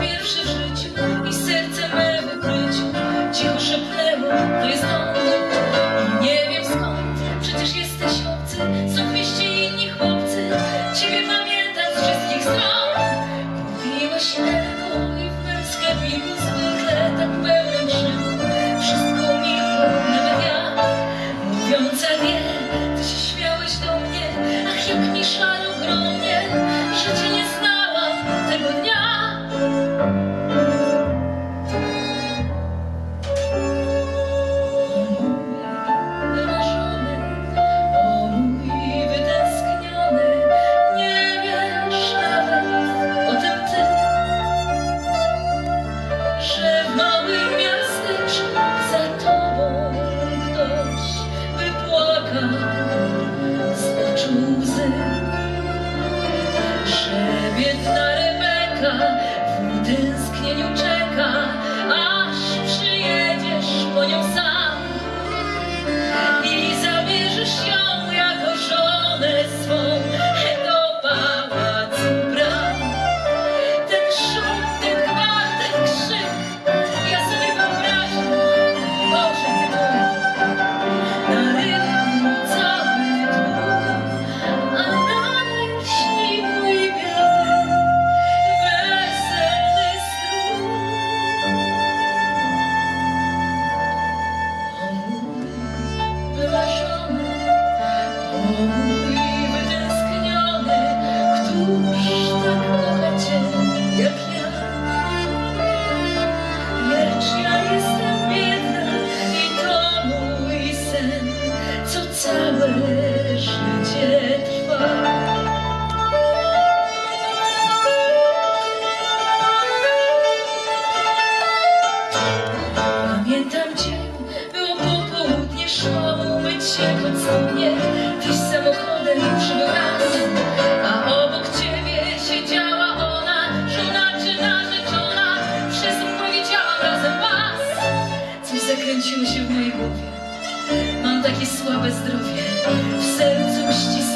Пішвірше жить. Przebiec Rebeka w tęsknieniu czeka, aż głową myć się podstępnie Dziś samochodem przybył raz A obok ciebie siedziała ona Żona czy narzeczona. Wszystko widziałam razem was. Coś zakręciło się w mojej głowie. Mam takie słabe zdrowie. W sercu ścisłe